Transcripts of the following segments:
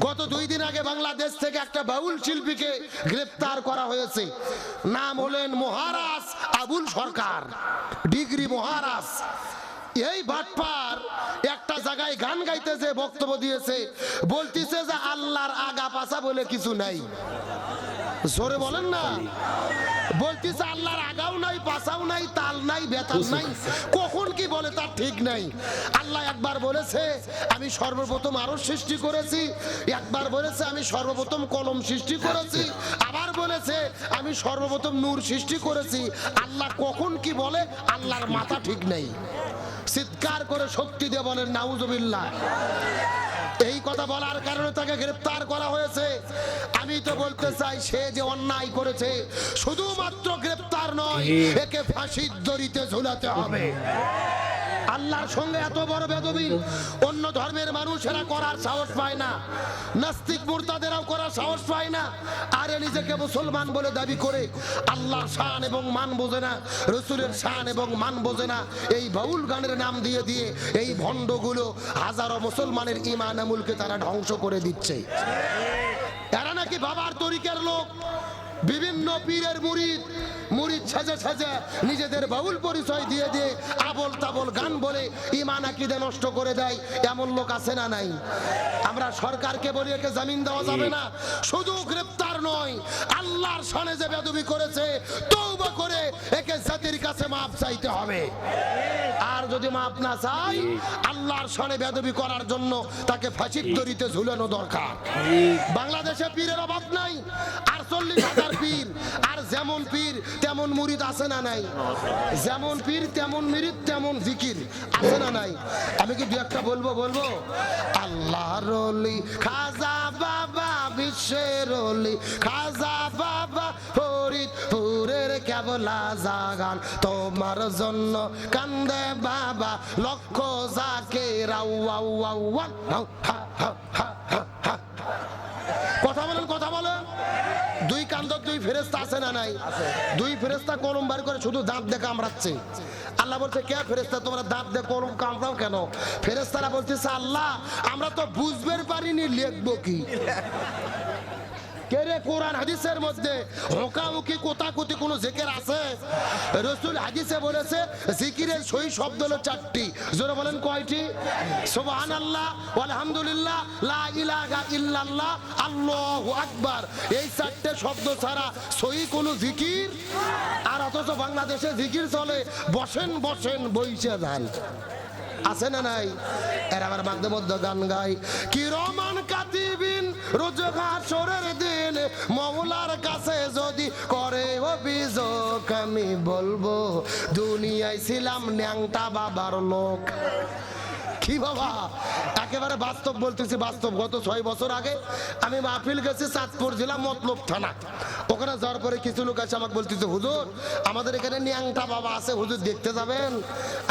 গত দুই দিন আগে বাংলাদেশ থেকে একটা বাউল শিল্পীকে গ্রেপ্তার করা হয়েছে। নাম হলেন মহারাজ আবুল সরকার, ডিগ্রি মহারাজ। এই ভাটপার একটা জায়গায় গান গাইতেছে, বক্তব্য দিয়েছে। বলতিছে যে আল্লাহর আগা পাছা বলে কিছু নাই। জোরে বলেন না। বলতিছে আল্লাহর আগাও পাছাও নাই তাল নাই বেতাল নাই। কখন কি বলে তার ঠিক নাই। আল্লাহ একবার বলেছে আমি সর্বপ্রথম আরও সৃষ্টি করেছি। একবার বলেছে আমি সর্বপ্রথম কলম সৃষ্টি করেছি। আবার বলেছে আমি সর্বপ্রথম নূর সৃষ্টি করেছি। আল্লাহ কখন কি বলে আল্লাহর মাথা ঠিক নেই। চিৎকার করে শক্তি দিয়ে বলেন নাউজুবিল্লাহ। এই কথা বলার কারণে তাকে গ্রেফতার করা হয়েছে। আমি তো বলতে চাই সে যে অন্যায় করেছে শুধুমাত্র গ্রেফতার নয় একে ফাঁসির দড়িতে ঝুলাতে হবে। আল্লাহর সঙ্গে এত বড় বেদবি? অন্য ধর্মের মানুষেরা করার সাহস পায় না। নাস্তিক মুরতাদেরাও করার সাহস পায় না। আরে নিজেকে মুসলমান বলে দাবি করে আল্লাহর শান এবং মান বোঝে না, রসুলের শান এবং মান বোঝে না। এই বাউল গানের নাম দিয়ে দিয়ে এই ভণ্ডগুলো হাজারো মুসলমানের ইমান আমুলকে তারা ধ্বংস করে দিচ্ছে। এরা নাকি বাবার তরিকের লোক? বিভিন্ন পীরের মুরিদ মুরিদ সাজে সাজে নিজেদের বাউল পরিচয় দিয়ে দিয়ে আবল তাবল গান বলে ইমান আকিদে নষ্ট করে দেয়। এমন লোক আছে না নাই? আমরা সরকারকে বলি একে জামিন দেওয়া যাবে না। শুধু গ্রেপ্তার নয় আল্লাহর সনে যে বেদবি করেছে তৌবা করে একে জাতির কাছে মাপ চাইতে হবে। আর যদি মাপ না চাই আল্লাহর সনে বেদবি করার জন্য তাকে ফাঁসির দড়িতে ঝুলানো দরকার। বাংলাদেশে পীরের অভাব নাই। আর চল্লিশ হাজার যেমন পীর, তেমন মুরিদ আছে না নাই? যেমন পীর, তেমন মিরিদ, তেমন জিকির আছে না নাই? আমি কি দু একটা বলব বলব? আল্লাহ রলি, খাজা বাবা, বিশ্বের রলি, খাজা বাবা, ফরিদপুরের কেবলা জাগান। তোমার জন্য কান্দে বাবা, লক্ষ যাকে রাউ কথা বলেন কথা বলেন। দুই কান্দ দুই ফেরেস্তা আছে না নাই? দুই ফেরেস্তা কলম বার করে শুধু দাঁত দিয়ে কামড়াচ্ছে। আল্লাহ বলছে কে ফেরেস্তা তোমরা দাঁত দিয়ে কলম কামড়াও কেন? ফেরেস্তারা বলছে আল্লাহ আমরা তো বুঝবে পারিনি লিখব কি? কেরে কোরআন হাদিসের মধ্যে হোকাহুকি কোতাকুতি কোনো জিকির আছে? রসুল হাদিসে বলেছে, জিকিরের সই শব্দ হলো চারটি। জোরে বলেন কয়টি? সুবহান আল্লাহ আলহামদুলিল্লাহ লা ইলাহা ইল্লাল্লাহ, আল্লাহু আকবার। এই চারটে শব্দ ছাড়া সই কোনো জিকির? আর অথচ বাংলাদেশে জিকির চলে, বসেন বসেন, বইসে যান। আছে না নাই? এর আবার মাঝে মধ্যে গান গাই কি রমান কাতিবিন রোজগার সরের দিন মৌলার কাছে যদি করে অভিযোগ, আমি বলব, দুনিয়ায় ছিলাম ন্যাংটা বাবার লোক। কি বাবা? একেবারে বাস্তব বলতেছি বাস্তব। গত ছয় বছর আগে আমি মাহফিল গেছি চাঁদপুর জেলা মতলব থানা। ওখানে যাওয়ার পরে কিছু লোক আছে আমাকে বলতেছে হুজুর আমাদের এখানে ন্যাংটা বাবা আছে হুজুর দেখতে যাবেন?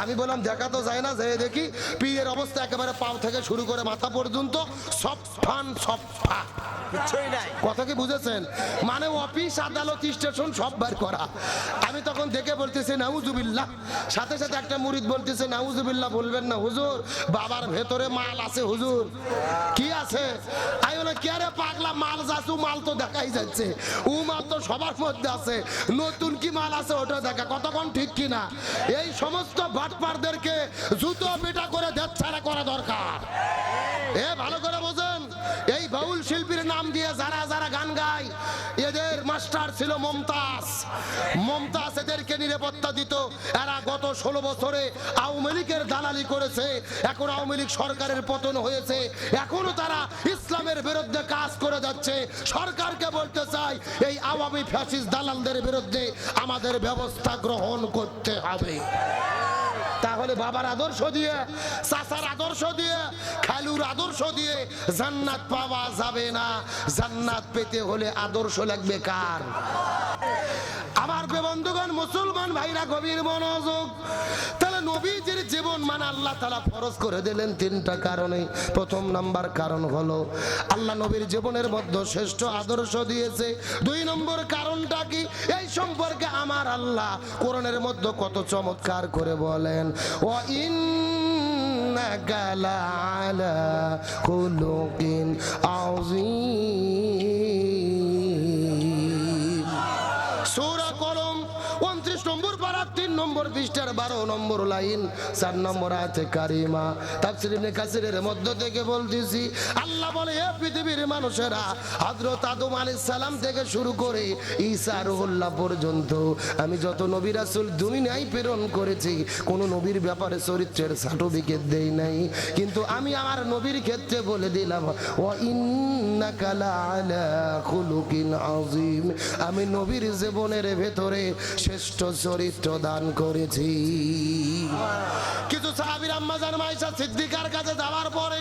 আমি বললাম দেখা তো যায় না যেয়ে দেখি। পীরের অবস্থা একেবারে পাও থেকে শুরু করে মাথা পর্যন্ত সব ফান সব ফা। কথা কি বুঝেছেন? মানে অফিস আদালত স্টেশন সব বার করা। আমি তখন দেখে বলতেছি নাউজুবিল্লাহ। সাথে সাথে একটা মুরিদ বলতেছে নাউজুবিল্লাহ বলবেন না হুজুর। বাবার ভেতরে মাল আছে, হুজুর। কি আছে? আমি বলে, কে রে পাগলা, মাল যাচ্ছু মাল তো দেখাই যাচ্ছে। ও মাল তো সবার মধ্যে আছে। নতুন কি মাল আছে, ওটা দেখা। কতক্ষণ ঠিক কিনা? এই সমস্ত বাটপারদেরকে জুতো পেটা করে দেড় ছাড়া করা দরকার। এ, ভালো করে বোঝেন। এই বাউল শিল্পীর নাম দিয়ে যারা যারা গান গায়, এদের মাস্টার ছিল মমতাজ। মমতাজ এদেরকে নিরাপত্তা দিত। এরা গত ষোলো বছরে আওয়ামী লীগের দালালি করেছে। এখন আওয়ামী লীগ সরকারের পতন হয়েছে, এখনও তারা ইসলামের বিরুদ্ধে কাজ করে যাচ্ছে। সরকারকে বলতে চাই, এই আওয়ামী ফ্যাসিস দালালদের বিরুদ্ধে আমাদের ব্যবস্থা গ্রহণ করতে হবে। তাহলে বাবার আদর্শ দিয়ে, চাচার আদর্শ দিয়ে, খালুর আদর্শ দিয়ে জান্নাত পাওয়া যাবে না। জান্নাত পেতে হলে আদর্শ লাগবে কার? আমার বন্ধুগণ, মুসলমান ভাইরা, গভীর মনোযোগ। নবীজির জীবন মানে আল্লাহ তালা ফরজ করে দিলেন তিনটা কারণে। প্রথম নাম্বার কারণ হলো, আল্লাহ নবীর জীবনের মধ্যে শ্রেষ্ঠ আদর্শ দিয়েছে। দুই নম্বর কারণটা কি? এই সম্পর্কে আমার আল্লাহ কোরণের মধ্যে কত চমৎকার করে বলেন ও ইন আলা খুলুকিন আও পৃষ্ঠার বারো নম্বর লাইন, চার নম্বর আছে কারিমা। তাফসির ইবনে কাসিরের মধ্য থেকে বলতেছি, আল্লাহ বলে এ পৃথিবীর মানুষেরা হযরত আদম আলাইহিস সালাম থেকে শুরু করে ঈসা রুহুল্লাহ পর্যন্ত আমি যত নবী রাসূল দুনিয়ায় প্রেরণ করেছি কোন নবীর ব্যাপারে চরিত্রের সার্টিফিকেট দেই নাই। কিন্তু আমি আমার নবীর ক্ষেত্রে বলে দিলাম খুলুকিন আযীম। আমি নবীর জীবনের ভেতরে শ্রেষ্ঠ চরিত্র দান করেছি। কিছু সাহাবীর আম্মাজান মাইশা সিদ্দিকার কাছে যাওয়ার পরে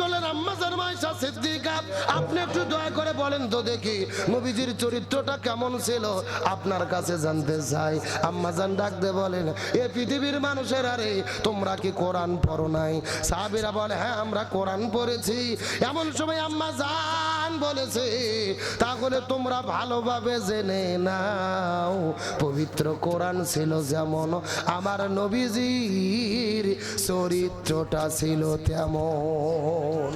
করলেন আম্মাজান মাইশা সিদ্দিকা। আপনি একটু দয়া করে বলেন তো দেখি, নবীজির চরিত্রটা কেমন ছিল? আপনার কাছে জানতে চাই। আম্মাজান ডাকতে বলেন, এ পৃথিবীর মানুষের আরে, তোমরা কি কোরআন পড়ো নাই? সাহাবিরা বলে হ্যাঁ আমরা কোরআন পড়েছি। এমন সময় আম্মা জান বলেছে, তাহলে তোমরা ভালোভাবে জেনে নাও। পবিত্র কোরআন ছিল যেমন আমার নবীজির, চরিত্রটা ছিল তেমন।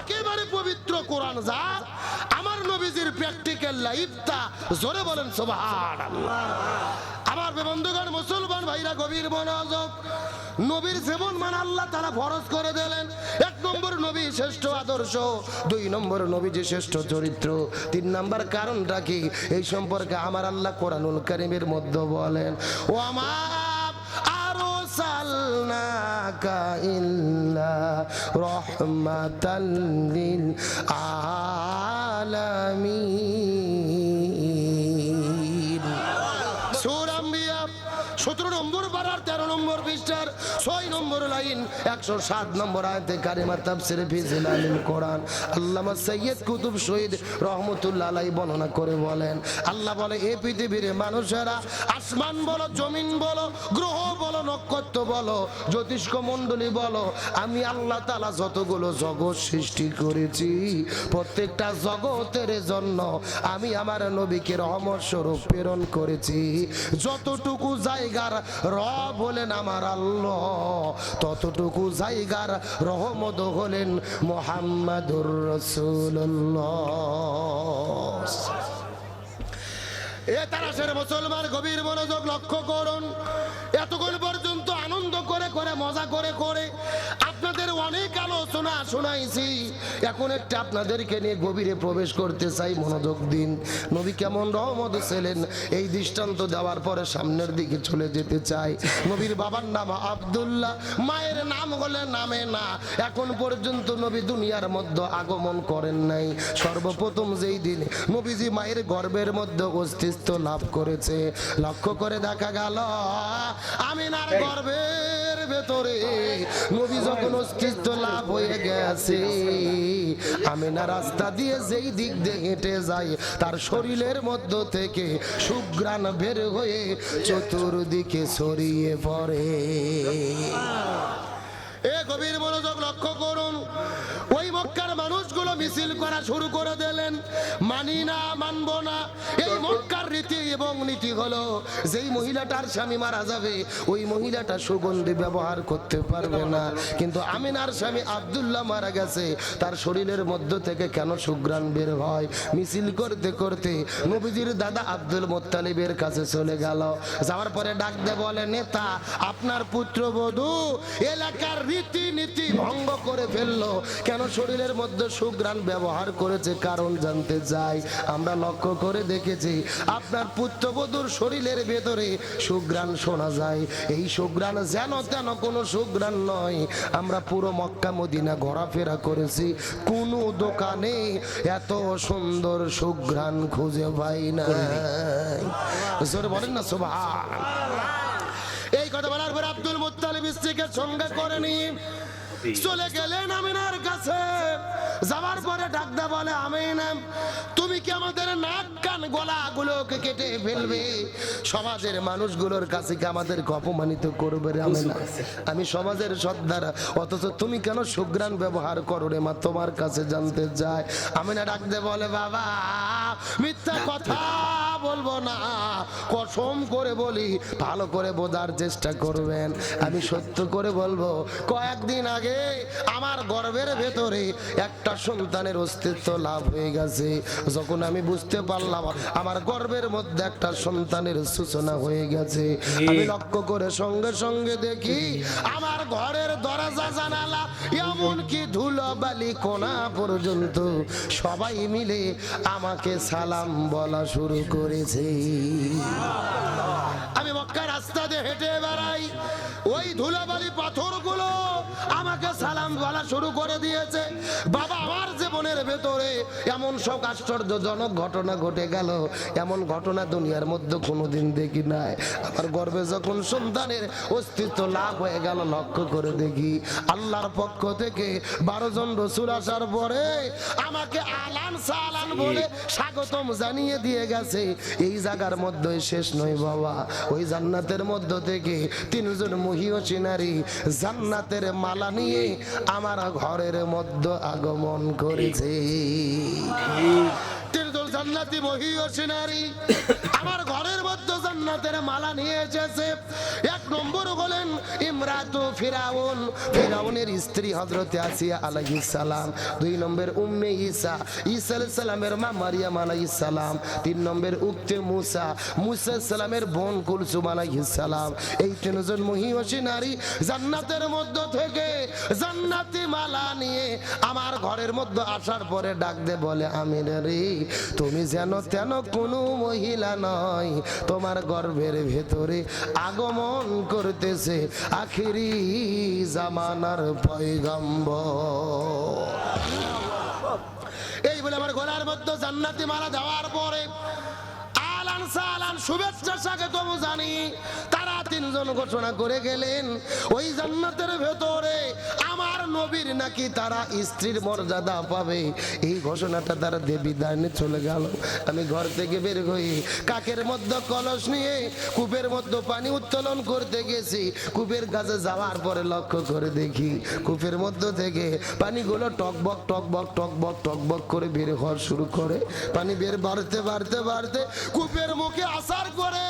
একেবারে পবিত্র কোরআন যা আমার নবীজির প্র্যাকটিক্যাল লাইফটা জোরে বলেন সুবহান আমার বন্ধুগণ, মুসলমান ভাইরা, গভীর মনোযোগ নবীর জীবন মান আল্লাহ তারা ফরজ করে দিলেন। এক নম্বর নবী শ্রেষ্ঠ আদর্শ, দুই নম্বর নবী যে শ্রেষ্ঠ চরিত্র, তিন নম্বর কারণটা কি? এই সম্পর্কে আমার আল্লাহ কোরআনুল করিমের মধ্যে বলেন ও আমার আরও সালনাকা রহমাতাল লিল আলামিন। নম্বর লাইন, একশো সাত নম্বর আয়তে কারিমার তাফসিরে ফিজিল আলিম কোরআন। আল্লাহ সৈয়দ কুতুব শহীদ রহমতুল্লাহ আলাই বর্ণনা করে বলেন, আল্লাহ বলে, এ পৃথিবীর মানুষেরা আসমান বলো, জমিন বলো, গ্রহ বলো নক্ষত্র বলো, জ্যোতিষ্ক মণ্ডলী বলো, আমি আল্লাহ তালা যতগুলো জগৎ সৃষ্টি করেছি, প্রত্যেকটা জগতের জন্য আমি আমার নবীকে রহমত স্বরূপ প্রেরণ করেছি। যতটুকু জায়গার রব হলেন আমার আল্লাহ, ততটুকু জায়গার রহমত হলেন মোহাম্মদুর রসুল্লাহ এ তারাশের মুসলমান গভীর মনোযোগ লক্ষ্য করুন। এতক্ষণ মজা করে করে আপনাদের অনেক আলোচনা শোনাইছি। এখন একটা আপনাদেরকে নিয়ে গভীরে প্রবেশ করতে চাই মনোযোগ দিন। নবী কেমন রহমত ছিলেন, এই দৃষ্টান্ত দেওয়ার পরে সামনের দিকে চলে যেতে চাই। নবীর বাবার নাম আব্দুল্লাহ, মায়ের নাম হলে নামে না। এখন পর্যন্ত নবী দুনিয়ার মধ্যে আগমন করেন নাই। সর্বপ্রথম যেই দিন নবীজি মায়ের গর্বের মধ্যে অস্তিত্ব লাভ করেছে। লক্ষ্য করে দেখা গেল, আমিনার গর্ভের ভেতরে নবী যখন অস্তিত্ব লাভ হয়ে গেছে, আমিনা রাস্তা দিয়ে যেই দিক দিয়ে হেঁটে যায়, তার শরীরের মধ্য থেকে সুগ্রাণ বের হয়ে চতুর্দিকে ছড়িয়ে পড়ে। এ গভীর মনোযোগ লক্ষ্য করুন, ওই মক্কার মানুষগুলো মিছিল করা শুরু করে দিলেন। মানি না, মানব না, এই মক্কার রীতি এবং নীতি হলো, যেই মহিলাটার স্বামী মারা যাবে, ওই মহিলাটা সুগন্ধি ব্যবহার করতে পারবে না। কিন্তু আমিনার স্বামী আব্দুল্লাহ মারা গেছে, তার শরীরের মধ্য থেকে কেন সুগ্রাণ বের হয়? মিছিল করতে করতে নবীজির দাদা আব্দুল মোত্তালিবের কাছে চলে গেল। যাওয়ার পরে ডাক দে বলে, নেতা, আপনার পুত্র পুত্রবধূ এলাকার রীতি নীতি ভঙ্গ করে ফেলল। কেন শরীরের মধ্যে সুগ্রাণ ব্যবহার করেছে? কারণ জানতে চাই। আমরা লক্ষ্য করে দেখেছি, আপনার পুত্রবধূর শরীরের ভেতরে সুগ্রাণ শোনা যায়। এই সুগ্রাণ যেন তেন কোনো সুগ্রাণ নয়। আমরা পুরো মক্কা মদিনা ঘোরাফেরা করেছি। কোনো দোকানে এত সুন্দর সুগ্রাণ খুঁজে পাই না। জোরে বলেন না, সুবহান। এই কথা বলার পর আব্দুল মুত্তালিব স্ত্রীকে সঙ্গে করে নিয়ে চলে গেলেন আমিনার কাছে। যাওয়ার পরে ডাকদা বলে আমিনা তুমি কি আমাদের নাক কান গলা গুলোকে কেটে ফেলবে? সমাজের মানুষগুলোর কাছে কি আমাদেরকে অপমানিত করবে রে আমিনা? আমি সমাজের সর্দার অথচ তুমি কেন সুগ্রাণ ব্যবহার করো রে মা? তোমার কাছে জানতে যায় আমিনা ডাকতে বলে বাবা মিথ্যা কথা বলব না। কসম করে বলি ভালো করে বোঝার চেষ্টা করবেন। আমি সত্য করে বলব কয়েকদিন আগে আমার গর্বের ভেতরে একটা সন্তানের অস্তিত্ব লাভ হয়ে গেছে। যখন আমি বুঝতে পারলাম আমার গর্বের মধ্যে একটা সন্তানের সূচনা হয়ে গেছে। আমি লক্ষ্য করে সঙ্গে সঙ্গে দেখি আমার ঘরের দরজা জানালা এমনকি ধুলো বালি কোনা পর্যন্ত সবাই মিলে আমাকে সালাম বলা শুরু করেছে। আমি মক্কা রাস্তা দিয়ে হেঁটে বেড়াই ওই ধুলাবালি পাথরগুলো আমাকে সালাম বলা শুরু করে দিয়েছে। বাবা জীবনের ভেতরে এমন সব আশ্চর্যজনক ঘটনা ঘটে গেল। এমন ঘটনা দুনিয়ার মধ্যে কোনোদিন দেখি নাই। আমার গর্বে যখন সন্তানের অস্তিত্ব লাভ হয়ে গেল, লক্ষ্য করে দেখি আল্লাহর পক্ষ থেকে বারো জন রসুল আসার পরে আমাকে আলান সালান বলে স্বাগতম জানিয়ে দিয়ে গেছে। এই জায়গার মধ্যে শেষ নয় বাবা। ওই জান্নাতের মধ্য থেকে তিনজন মহিয়সী নারী জান্নাতের মালা নিয়ে আমার ঘরের মধ্যে আগমন করেছে তিনজন জান্নাতি মহিয়সী সিনারি আমার ঘরের মধ্যে জান্নাতের মালা নিয়ে এসেছে। এক নম্বর হলেন ইমরাতু ফিরাউন। ফিরাউনের স্ত্রী হযরতে আসিয়া আলাইহিস সালাম। দুই নম্বর উম্মে ঈসা। ঈসা সালামের মা মারিয়াম আলাইহিস সালাম। তিন নম্বর উক্তে মুসা। মুসা সালামের বোন কুলসুম আলাইহিস সালাম। এই তিনজন মহিয়সী নারী জান্নাতের মধ্য থেকে জান্নাতি মালা নিয়ে আমার ঘরের মধ্যে আসার পরে ডাক দে বলে আমির রে, তুমি যেন তেন কোনো মহিলা নয়। তোমার গর্ভের ভেতরে আগমন করতেছে আখিরি জামানার পয়গম্ব এই বলে আমার গলার মধ্যে জান্নাতি মারা যাওয়ার পরে আমি ঘর থেকে বের হই কাকের মধ্যে কলস নিয়ে, কূপের মধ্যে পানি উত্তোলন করতে গেছি। কূপের কাছে যাওয়ার পরে লক্ষ্য করে দেখি, কূপের মধ্য থেকে পানিগুলো টকবক টকবক টকবক টকবক করে বের হওয়া শুরু করে। পানি বের বাড়তে বাড়তে বাড়তে কূপের মুখে আসার করে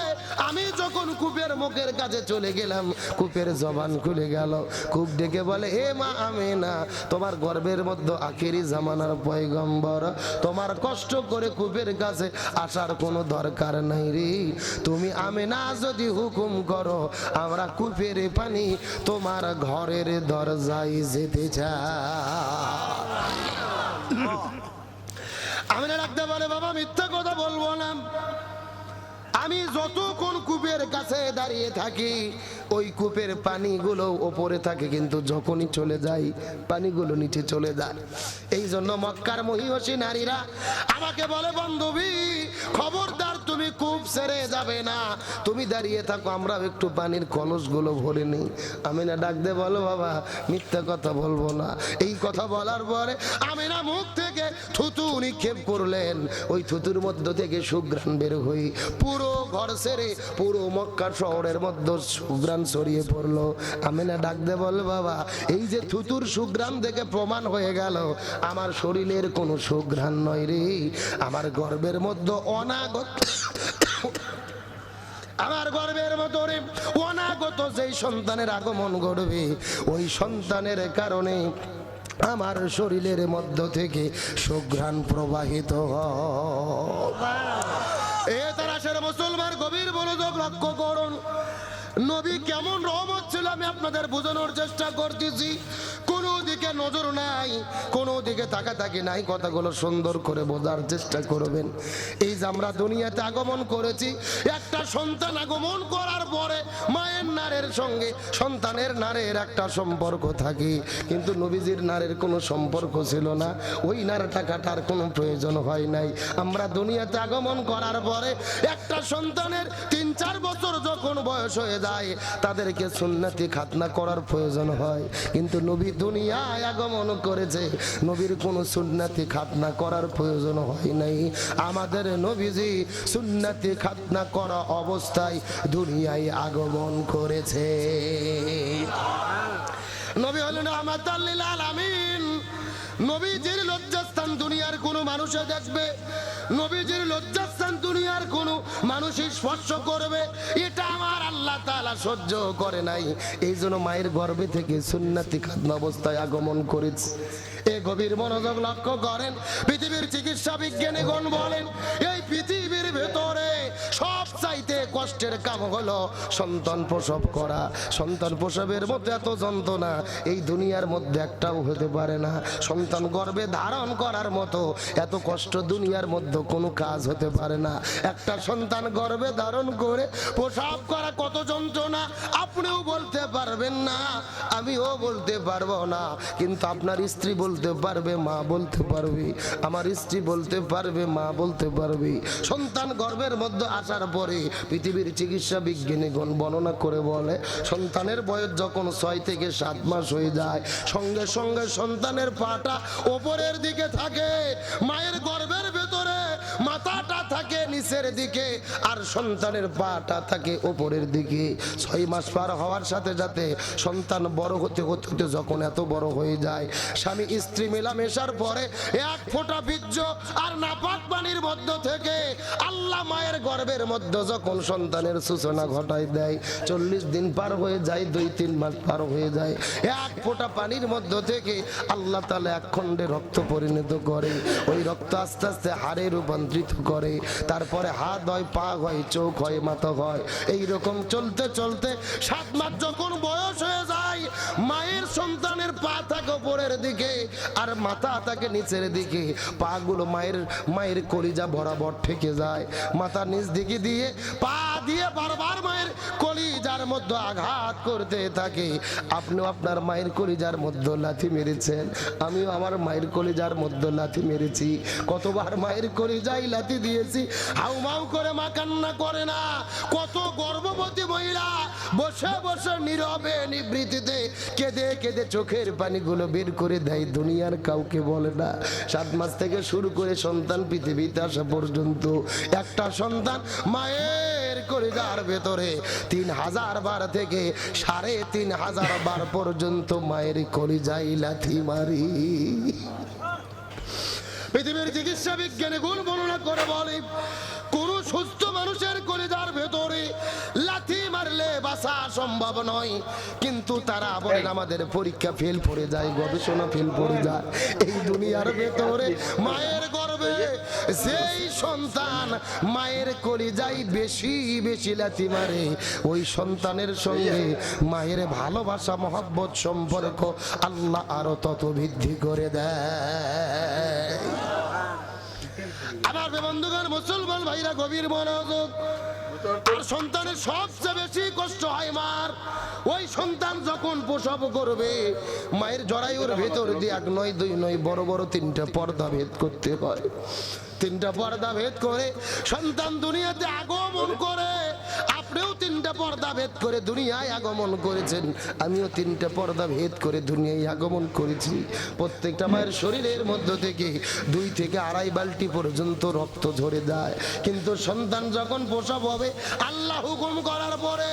আমি যখন কূপের মুখের কাছে চলে গেলাম, কূপের জবান খুলে গেল। কূপ ডেকে বলে হে মা আমি না তোমার গর্বের মধ্যে আখেরি জামানার পয়গম্বর। তোমার কষ্ট করে কূপের কাছে আসার কোনো দরকার নাই রে। তুমি আমি না যদি হুকুম করো, আমরা কূপের পানি তোমার ঘরের দরজায় যেতে চাই। আমি রাখতে বলে, বাবা, মিথ্যা কথা বলব না। আমি যতক্ষণ কূপের কাছে দাঁড়িয়ে থাকি, ওই কূপের পানিগুলো ওপরে থাকে কিন্তু যখনই চলে যাই, পানিগুলো নিচে চলে যায়। এই জন্য মক্কার মহিষী নারীরা, আমাকে বলে, বান্ধবী, খবরদার তুমি কূপ ছেড়ে যাবে না। তুমি দাঁড়িয়ে থাকো আমরা একটু পানির কলসগুলো ভরে নিই। আমি না ডাক দে বলো, বাবা, মিথ্যা কথা বলব না। এই কথা বলার পরে আমি না মুখ থেকে থুতু নিক্ষেপ করলেন। ওই থুতুর মধ্য থেকে সুগ্রাণ বের হই। পুরো ঘর ছেড়ে পুরো মক্কা শহরের মধ্যে সুগ্রাণ ছড়িয়ে পড়ল। আমি না ডাক দে বল, বাবা, এই যে থুতুর সুগ্রাণ দেখে প্রমাণ হয়ে গেল, আমার শরীরের কোনো সুগ্রাণ নয় রে। আমার গর্বের মধ্যে অনাগত আমার গর্বের মতরে অনাগত যেই সন্তানের আগমন ঘটবে, ওই সন্তানের কারণে আমার শরীরের মধ্য থেকে সুঘ্রাণ প্রবাহিত এ তারা সেরা মুসলমান গভীর মনোযোগ লক্ষ্য করুন। নবী কেমন রহমত ছিল আমি আপনাদের বোঝানোর চেষ্টা করতেছি। কোনো দিকে নজর নাই, কোনো দিকে তাকাতাকি নাই, কথাগুলো সুন্দর করে বোঝার চেষ্টা করবেন। এই যে আমরা দুনিয়াতে আগমন করেছি, একটা সন্তান আগমন করার পরে মায়ের নারের সঙ্গে সন্তানের নারের একটা সম্পর্ক থাকে, কিন্তু নবীজির নারের কোনো সম্পর্ক ছিল না, ওই নারটা কাটার কোনো প্রয়োজন হয় নাই। আমরা দুনিয়াতে আগমন করার পরে একটা সন্তানের তিন চার বছর যখন বয়স হয়ে যায়, তাদেরকে সুন্নাতি খাতনা করার প্রয়োজন হয়, কিন্তু নবী দুনিয়ায় আগমন করেছে। নবীর কোনো সুন্নাতি খাতনা করার প্রয়োজন হয় নাই। আমাদের নবীজি সুন্নাতি খাতনা করা অবস্থায় দুনিয়ায় আগমন করেছে। নবী হলেন আমার আলামিন। নবীজি মানুষে দেখবে, নবীজির লজ্জাস্থান দুনিয়ার কোনো মানুষই স্পর্শ করবে। এটা আমার আল্লাহ তালা সহ্য করে নাই। এই জন্য মায়ের গর্বে থেকে সুন্নাতি খাদ্য অবস্থায় আগমন করেছে। এ গভীর মনোযোগ লক্ষ্য করেন, পৃথিবীর চিকিৎসা বিজ্ঞানীগণ বলেন, এই পৃথিবীর ভেতরে সব চাইতে কষ্টের কাম হলো সন্তান প্রসব করা। সন্তান প্রসবের মধ্যে এত যন্ত্রণা, এই দুনিয়ার মধ্যে একটাও হতে পারে না। সন্তান গর্বে ধারণ করার মতো এত কষ্ট দুনিয়ার মধ্যে কোনো কাজ হতে পারে না। একটা সন্তান গর্বে ধারণ করে প্রসব করা কত যন্ত্রণা, আপনিও বলতে পারবেন না, আমিও বলতে পারব না। কিন্তু আপনার স্ত্রী বলতে পারবে, মা বলতে পারবে, আমার স্ত্রী বলতে পারবে, মা বলতে পারবে। সন্তান গর্বের মধ্যে আসার পরে পৃথিবীর চিকিৎসা বিজ্ঞানীগণ বর্ণনা করে বলে, সন্তানের বয়স যখন ছয় থেকে সাত মাস হয়ে যায়, সঙ্গে সঙ্গে সন্তানের পাটা ওপরের দিকে থাকে। মায়ের গর্ভের নিচের দিকে আর সন্তানের পাটা থাকে ওপরের দিকে। ছয় মাস পার হওয়ার সাথে সাথে সন্তান বড় হতে হতে হতে যখন এত বড় হয়ে যায়, স্বামী স্ত্রী মেলামেশার পরে এক ফোঁটা বীর্য আর নাপাক পানির মধ্য থেকে আল্লাহ মায়ের গর্ভের মধ্যে যখন সন্তানের সূচনা ঘটায় দেয়, চল্লিশ দিন পার হয়ে যায়, দুই তিন মাস পার হয়ে যায়। এক ফোঁটা পানির মধ্য থেকে আল্লাহ তালা এক খণ্ডে রক্ত পরিণত করে, ওই রক্ত আস্তে আস্তে হাড়ে রূপান্তরিত করে। তারপরে হাত হয়, পা হয়, চোখ হয়, মাথা হয়। এই রকম চলতে চলতে সাত মাস যখন বয়স হয়ে যায়, মায়ের সন্তানের পা থাকে উপরের দিকে আর মাথা থাকে নিচের দিকে। পা গুলো মায়ের মায়ের কলিজা বরাবর ঠেকে যায়। মাথা নিচ দিকে দিয়ে পা দিয়ে বারবার মায়ের মধ্যে আঘাত করতে থাকে। আপনিও আপনার মায়ের কলিজার মধ্যে লাথি মেরেছেন। আমিও আমার মায়ের কলিজার মধ্যে লাথি মেরেছি। কতবার মায়ের কলিজাই লাথি দিয়েছি। হাউ মাউ করে মা কান্না করে না। কত গর্ভবতী মহিলা বসে বসে নীরবে নিবৃত্তিতে কেঁদে কেঁদে চোখের পানিগুলো বের করে দেয়। দুনিয়ার কাউকে বলে না। সাত মাস থেকে শুরু করে সন্তান পৃথিবীতে আসা পর্যন্ত একটা সন্তান মায়ের কলিজার ভেতরে তিন হাজার বার থেকে সাড়ে তিন হাজার বার পর্যন্ত মায়ের কলিজাই লাথি মারি। পৃথিবীর চিকিৎসা বিজ্ঞানী গুণ বর্ণনা করে বলে, কোন সুস্থ মানুষের কলিজার ভেতরে লাথি বাঁচা সম্ভব নয়। কিন্তু তারা বলেন আমাদের পরীক্ষা ফেল পড়ে যায় গবেষণা ফেল পড়ে যায়। এই দুনিয়ার ভেতরে মায়ের গর্ভে যেই সন্তান মায়ের কলিজাই বেশি বেশি লাথি মারে ওই সন্তানের সঙ্গে মায়ের ভালোবাসা মহব্বত সম্পর্ক আল্লাহ আরও তত বৃদ্ধি করে দেয়। আমার বন্ধুগণ মুসলমান ভাইরা গভীর মনোযোগ সন্তানের সবচেয়ে বেশি কষ্ট হয় মার। ওই সন্তান যখন প্রসব করবে, মায়ের জরায়ুর ভেতর দিয়ে এক নয়, দুই নয়, বড় বড় তিনটা পর্দা ভেদ করতে হয়। তিনটা পর্দা ভেদ করে সন্তান দুনিয়াতে আগমন করে। আপনিও পর্দা ভেদ করে দুনিয়ায় আগমন করেছেন। আমিও তিনটা পর্দা ভেদ করে দুনিয়ায় আগমন করেছি। প্রত্যেকটা মায়ের শরীরের মধ্য থেকে দুই থেকে আড়াই বালতি পর্যন্ত রক্ত ঝরে যায়। কিন্তু সন্তান যখন প্রসব হবে আল্লাহ হুকুম করার পরে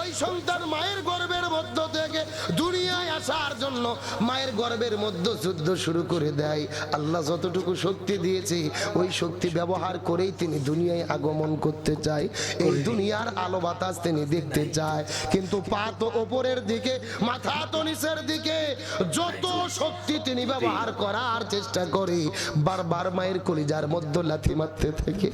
ওই সন্তান মায়ের গর্ভের মধ্য থেকে দুনিয়ায় আসার জন্য মায়ের গর্ভের মধ্যে যুদ্ধ শুরু করে দেয়। আল্লাহ যতটুকু শক্তি দিয়েছে ওই শক্তি ব্যবহার করেই তিনি দুনিয়ায় আগমন করতে চায়। এই দুনিয়ার আলো বাতাস তিনি দেখতে চায় কিন্তু পা তো ওপরের দিকে, মাথা তো নিচের দিকে, যত শক্তি তিনি ব্যবহার করার চেষ্টা করে, বারবার মায়ের কলিজার মধ্যে লাথি মারতে থাকে।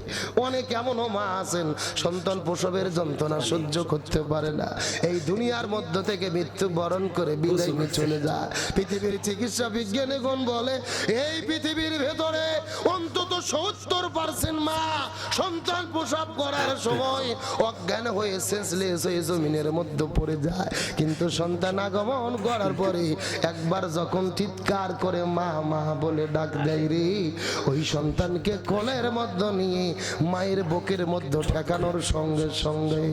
অনেক এমনও মা আছেন, সন্তান প্রসবের যন্ত্রণা সহ্য করতে পারে না। এই দুনিয়ার মধ্য থেকে মৃত্যু বরণ করে বিদায় চলে যায়। পৃথিবীর চিকিৎসা বিজ্ঞানীগণ বলে, এই পৃথিবীর ভেতরে অন্তত সত্তর পার্সেন্ট মা সন্তান প্রসব করার সময় অজ্ঞান হয়ে সেন্সলেস হয়ে জমিনের মধ্যে পড়ে যায়। কিন্তু সন্তান আগমন করার পরে একবার যখন চিৎকার করে মা মা বলে ডাক দেয় রে ওই সন্তানকে কোলের মধ্যে নিয়ে মায়ের বুকের মধ্যে ঠেকানোর সঙ্গে সঙ্গে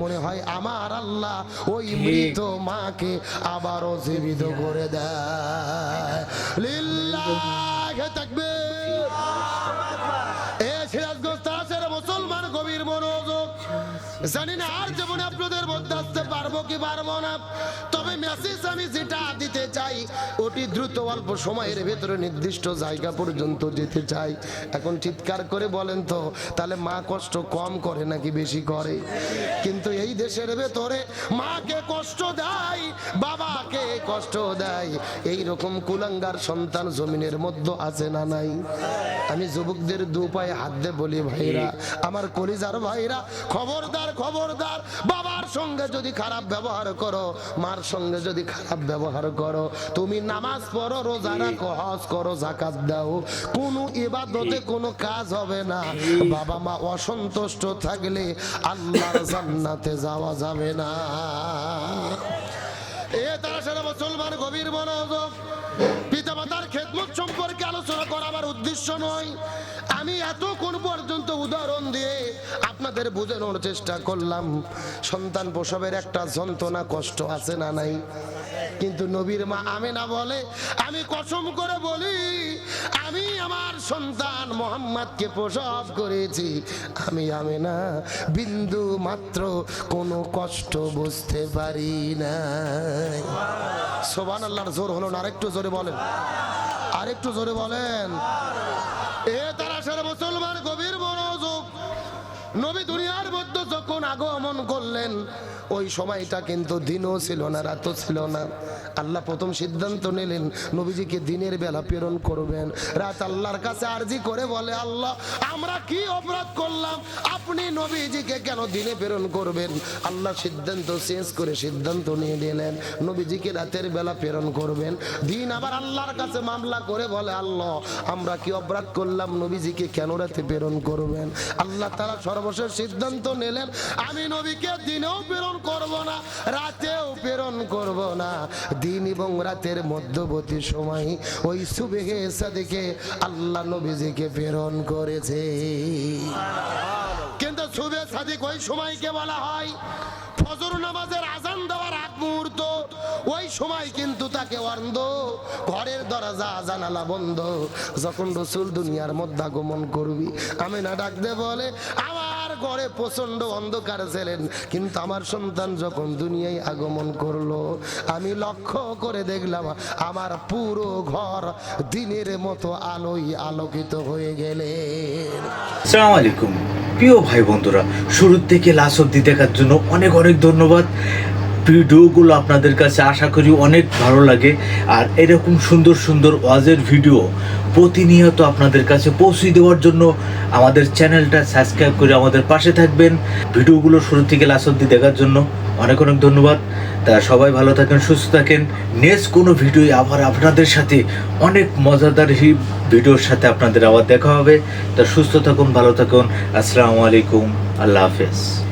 মনে হয় আমার আল্লাহ ওই মৃত মাকে আবারও জীবিত করে দেয়। লিল্লাহে থাকবে এ সিরাজগঞ্জ জানি না আর জীবনে আপনাদের মধ্যে পারব কি পারব না? তবে মেসেজ আমি যেটা দিতে চাই ওটি দ্রুত অল্প সময়ের ভেতরে নির্দিষ্ট জায়গা পর্যন্ত যেতে চাই। এখন চিৎকার করে বলেন তো, তাহলে মা কষ্ট কম করে নাকি বেশি করে? কিন্তু এই দেশের ভেতরে মাকে কষ্ট দেয়, বাবাকে কষ্ট দেয়। এই রকম কুলাঙ্গার সন্তান জমিনের মধ্যে আছে না নাই? আমি যুবকদের দু পায়ে হাত দিয়ে বলি, ভাইরা, আমার কলিজার ভাইরা, খবরদার খবরদার, বাবার সঙ্গে যদি খারাপ ব্যবহার করো মার সঙ্গে যদি খারাপ ব্যবহার করো তুমি নামাজ পড়ো রোজা রাখো হজ করো জাকাত দাও কোনো ইবাদতে কোনো কাজ হবে না। বাবা মা অসন্তুষ্ট থাকলে আল্লাহর জান্নাতে যাওয়া যাবে না। এ তারা সারা মুসলমান গভীর মনোযোগ। পিতামাতার খেদমত সম্পর্কে আলোচনা করা আমার উদ্দেশ্য নয়। আমি এতক্ষণ পর্যন্ত উদাহরণ দিয়ে আপনাদের বোঝানোর চেষ্টা করলাম। সন্তান প্রসবের একটা যন্ত্রণা, কষ্ট আছে না নাই? কিন্তু নবীর মা আমেনা বলে, আমি কসম করে বলি, আমি আমার সন্তান মোহাম্মদকে প্রসব করেছি। আমি আমেনা, বিন্দু মাত্র কোনো কষ্ট বুঝতে পারি না সোবান আল্লাহর জোর হলো না, আরেকটু জোরে বলেন। আরেকটু জোরে বলেন। নবী দুনিয়ার মধ্যে যখন আগমন করলেন, ওই সময়টা কিন্তু দিনও ছিল না, রাতও ছিল না। আল্লাহ প্রথম সিদ্ধান্ত নিলেন, নবীজিকে দিনের বেলা প্রেরণ করবেন। রাত আল্লাহর কাছে আরজি করে বলে, আল্লাহ, আমরা কি অপরাধ করলাম? আপনি নবীজিকে কেন দিনে প্রেরণ করবেন? আল্লাহ সিদ্ধান্ত চেঞ্জ করে সিদ্ধান্ত নিয়ে নিলেন, নবীজিকে রাতের বেলা প্রেরণ করবেন। দিন আবার আল্লাহর কাছে মামলা করে বলে, আল্লাহ, আমরা কি অপরাধ করলাম? নবীজিকে কেন রাতে প্রেরণ করবেন? আল্লাহ তারা সর্বশেষ সিদ্ধান্ত নিলেন আমি নবীকে দিনেও প্রেরণ করব না, রাতেও প্রেরণ করব না। দিন এবং রাতের মধ্যবর্তী সময় ওই সুবেহে সাদিকে আল্লাহ নবীজিকে প্রেরণ করেছে। কিন্তু সুবে সাদিক ওই সময়কে বলা হয়, ফজর নামাজের আজান দেওয়ার আগ ওই সময় কিন্তু তাকে অন্ধ। ঘরের দরজা, জানালা বন্ধ। যখন রসুল দুনিয়ার মধ্যে আগমন করবি আমি না ডাকতে বলে, আমার ঘরে প্রচণ্ড অন্ধকার ছিলেন, কিন্তু আমার সন্তান যখন দুনিয়ায় আগমন করল, আমি লক্ষ্য করে দেখলাম, আমার পুরো ঘর দিনের মতো আলোয় আলোকিত হয়ে গেলে। আসসালামু আলাইকুম। প্রিয় ভাই বন্ধুরা, শুরুর থেকে লাস্ট অব্দি দেখার জন্য অনেক অনেক ধন্যবাদ। ভিডিওগুলো আপনাদের কাছে আশা করি অনেক ভালো লাগে। আর এরকম সুন্দর সুন্দর ওয়াজের ভিডিও প্রতিনিয়ত আপনাদের কাছে পৌঁছে দেওয়ার জন্য আমাদের চ্যানেলটা সাবস্ক্রাইব করে আমাদের পাশে থাকবেন। ভিডিওগুলো শুরু থেকে লাস্ট অব্দি দেখার জন্য অনেক অনেক ধন্যবাদ। তা সবাই ভালো থাকেন, সুস্থ থাকেন। নেক্সট কোনো ভিডিও আবার আপনাদের সাথে অনেক মজাদার হি ভিডিওর সাথে আপনাদের আবার দেখা হবে। তা সুস্থ থাকুন, ভালো থাকুন। আসসালামু আলাইকুম। আল্লাহ হাফেজ।